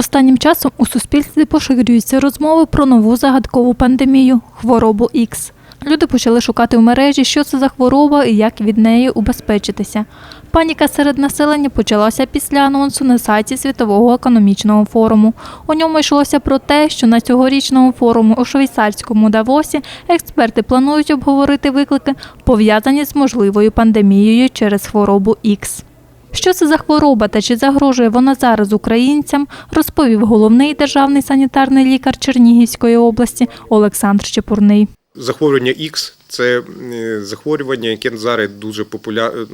Останнім часом у суспільстві поширюються розмови про нову загадкову пандемію хворобу Ікс. Люди почали шукати в мережі, що це за хвороба і як від неї убезпечитися. Паніка серед населення почалася після анонсу на сайті Світового економічного форуму. У ньому йшлося про те, що на цьогорічному форуму у швейцарському Давосі експерти планують обговорити виклики, пов'язані з можливою пандемією через хворобу Ікс. Що це за хвороба та чи загрожує вона зараз українцям, розповів головний державний санітарний лікар Чернігівської області Олександр Чепурний. Захворювання Х це е, захворювання, яке зараз дуже популярне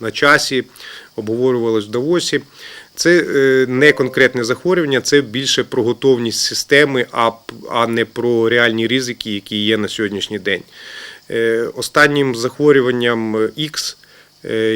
на часі, обговорювалось в Давосі. Це е, не конкретне захворювання, це більше про готовність системи, а не про реальні ризики, які є на сьогоднішній день. Е, Останнім захворюванням Х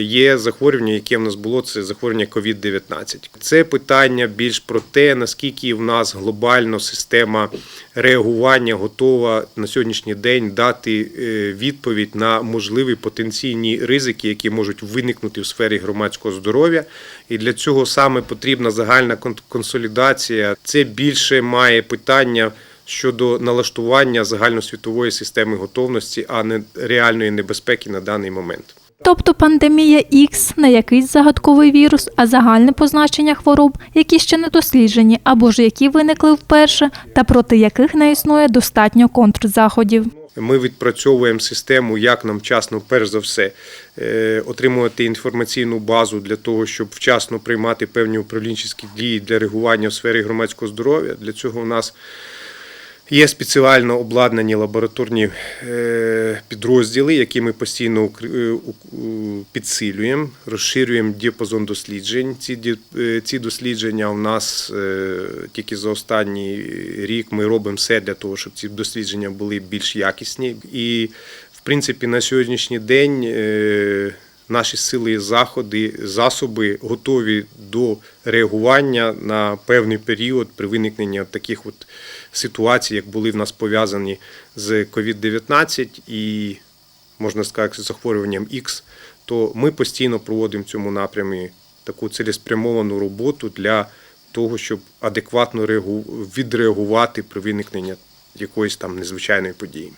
є захворювання, яке в нас було, це захворювання COVID-19. Це питання більш про те, наскільки в нас глобально система реагування готова на сьогоднішній день дати е, відповідь на можливі потенційні ризики, які можуть виникнути в сфері громадського здоров'я. І для цього саме потрібна загальна кон- консолідація. Це більше має питання. Щодо налаштування загальносвітової системи готовності, а не реальної небезпеки на даний момент. Тобто пандемія Ікс не якийсь загадковий вірус, а загальне позначення хвороб, які ще не досліджені або ж які виникли вперше, та проти яких не існує достатньо контрзаходів. Ми відпрацьовуємо систему, як нам вчасно, перш за все, е, отримувати інформаційну базу для того, щоб вчасно приймати певні управлінчі дії для реагування в сфері громадського здоров'я. Для цього у нас Є спеціально обладнані лабораторні е, підрозділи, які ми постійно е, підсилюємо, розширюємо діапазон досліджень. Ці, е, дослідження у нас тільки за останній рік ми робимо все для того, щоб ці дослідження були більш якісні. І, в принципі, на сьогоднішній день наші сили, заходи, засоби готові до реагування на певний період при виникненні таких от ситуацій, як були в нас пов'язані з COVID-19 і, можна сказати, з захворюванням X, то ми постійно проводимо в цьому напрямі таку цілеспрямовану роботу для того, щоб адекватно реагу- відреагувати при виникненні якоїсь там незвичайної події.